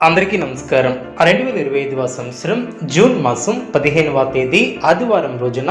అందరికీ నమస్కారం. రెండు వేల ఇరవై ఐదవ సంవత్సరం జూన్ మాసం పదిహేనవ తేదీ ఆదివారం రోజున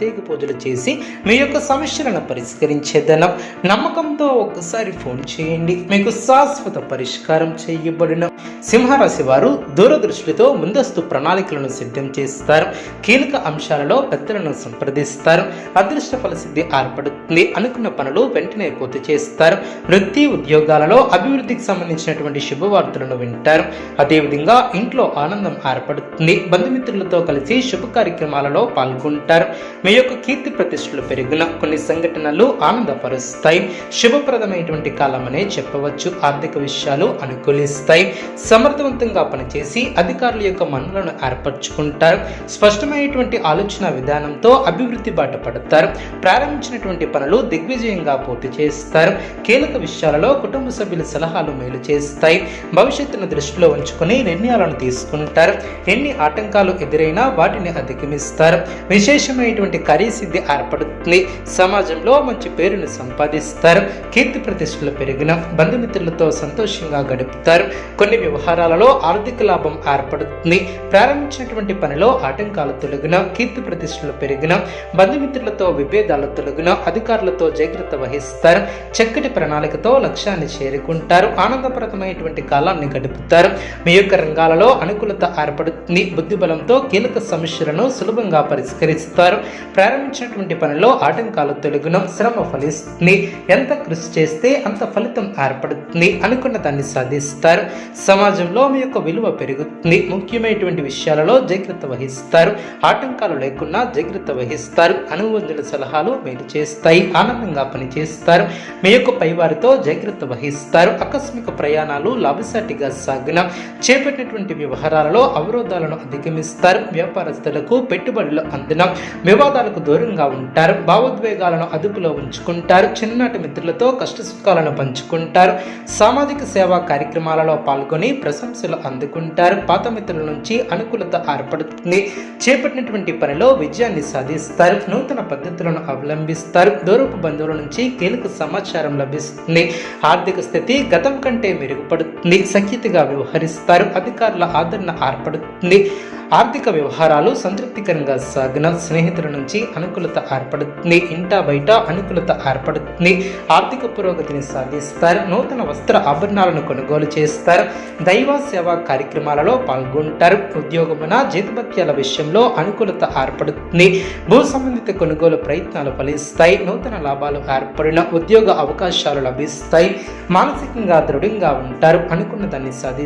ప్రత్యేక పూజలు చేసి మీ యొక్క సమస్యలను పరిష్కరించేదనం. నమ్మకంతో ఒక్కసారి ఫోన్ చేయండి. మీకు శాశ్వత పరిష్కారం చేయబడిన. సింహరాశి వారు దూరదృష్టితో ముందస్తు ప్రణాళికలను సిద్ధం చేస్తారు. కీలక అంశాలలో పెద్దలను సంప్రదిస్తారు. అదృష్ట ఫలసిద్ధి ఏర్పడుతుంది. అనుకున్న పనులు వెంటనే పూర్తి చేస్తారు. వృత్తి ఉద్యోగాలలో అభివృద్ధికి సంబంధించినటువంటి శుభవార్తలను వింటారు. అదేవిధంగా ఇంట్లో ఆనందం ఏర్పడుతుంది. బంధుమిత్రులతో కలిసి శుభ కార్యక్రమాలలో పాల్గొంటారు. మీ యొక్క కీర్తి ప్రతిష్టలు పెరిగిన కొన్ని సంఘటనలు ఆనందపరుస్తాయి. శుభప్రదమైనటువంటి కాలం అనే చెప్పవచ్చు. ఆర్థిక విషయాలు అనుకూలిస్తాయి. సమర్థవంతంగా పనిచేసి అధికారుల యొక్క మనులను ఏర్పరచుకుంటారు. స్పష్టమైనటువంటి ఆలోచన విధానంతో అభివృద్ధి బాట పడతారు. ప్రారంభించినటువంటి పనులు దిగ్విజయంగా పూర్తి చేస్తారు. కీలక విషయాలలో కుటుంబ సభ్యుల సలహాలు మేలు చేస్తాయి. భవిష్యత్తును దృష్టిలో ఉంచుకొని నిర్ణయాలను తీసుకుంటారు. ఎన్ని ఆటంకాలు ఎదురైనా వాటిని అధిగమిస్తారు. విశేషమైనటువంటి కార్యసిద్ధి ఏర్పడుతుంది. సమాజంలో మంచి పేరును సంపాదిస్తారు. కీర్తి ప్రతిష్టలు పెరిగిన బంధుమిత్రులతో సంతోషంగా గడుపుతారు. కొన్ని వ్యవహారాలలో ఆర్థిక లాభం ఏర్పడుతుంది. ప్రారంభించినటువంటి పనిలో ఆటంకాలు తొలగిన కీర్తి ప్రతిష్టలు పెరిగిన బంధుమిత్రులతో విభేదాలు తొలగిన అధికారులతో జాగ్రత్త వహిస్తారు. చక్కటి ప్రణాళికతో లక్ష్యాన్ని చేరుకుంటారు. ఆనందప్రదమైనటువంటి కాలాన్ని గడుపుతారు. మీ యొక్క రంగాలలో అనుకూలత ఏర్పడుతుంది. బుద్ధిబలంతో కీలక సమస్యలను సులభంగా పరిష్కరిస్తారు. ప్రారంభించినటువంటి పనిలో ఆటంకాలు తొలగిన శ్రమ ఫలిస్తుంది. ఎంత కృషి చేస్తే అంత ఫలితం ఏర్పడుతుంది అనుకున్న దాన్ని సాధిస్తారు. సమాజంలో మీ యొక్క విలువ పెరుగుతుంది. ముఖ్యమైనటువంటి విషయాలలో జాగ్రత్త వహిస్తారు. ఆటంకాలు లేకుండా జాగ్రత్త వహిస్తారు. అనుబంధుల సలహాలు మేలు చేస్తాయి. ఆనందంగా పనిచేస్తారు. మీ యొక్క పైవారితో జాగ్రత్త వహిస్తారు. ఆకస్మిక ప్రయాణాలు లాభసాటిగా సాగిన చేపట్టినటువంటి వ్యవహారాలలో అవరోధాలను అధిగమిస్తారు. వ్యాపారస్తులకు పెట్టుబడులు అందిన వివాదాలకు దూరంగా ఉంటారు భావోద్వేగాలను అదుపులో ఉంచుకుంటారు చిన్ననాటి మిత్రులతో కష్ట సుఖాలను పంచుకుంటారు సామాజిక సేవా కార్యక్రమాలలో పాల్గొని ప్రశంసలు అందుకుంటారు పాత మిత్రుల నుంచి అనుకూలత ఏర్పడుతుంది. చేపట్టినటువంటి పనిలో విజయాన్ని సాధిస్తారు నూతన పద్ధతులను అవలంబిస్తారు దూరపు బంధువుల నుంచి కీలక సమాచారం లభిస్తుంది. ఆర్థిక స్థితి గతం కంటే మెరుగుపడుతుంది సఖ్యతగా వ్యవహరిస్తారు అధికారుల ఆదరణ ఏర్పడుతుంది. ఆర్థిక వ్యవహారాలు సంతృప్తికరంగా సాగిన స్నేహితుల నుంచి అనుకూలత ఏర్పడుతుంది. ఇంట బయట అనుకూలత ఏర్పడుతుంది. ఆర్థిక పురోగతిని సాధిస్తారు. నూతన వస్త్ర ఆభరణాలను కొనుగోలు చేస్తారు. దైవ సేవా కార్యక్రమాలలో పాల్గొంటారు. ఉద్యోగమున జీతభత్యాల విషయంలో అనుకూలత ఏర్పడుతుంది. భూ సంబంధిత కొనుగోలు ప్రయత్నాలు ఫలిస్తాయి. నూతన లాభాలు ఏర్పడిన ఉద్యోగ అవకాశాలు లభిస్తాయి. మానసికంగా దృఢంగా ఉంటారు. అనుకున్న దాన్ని సాధిస్తారు.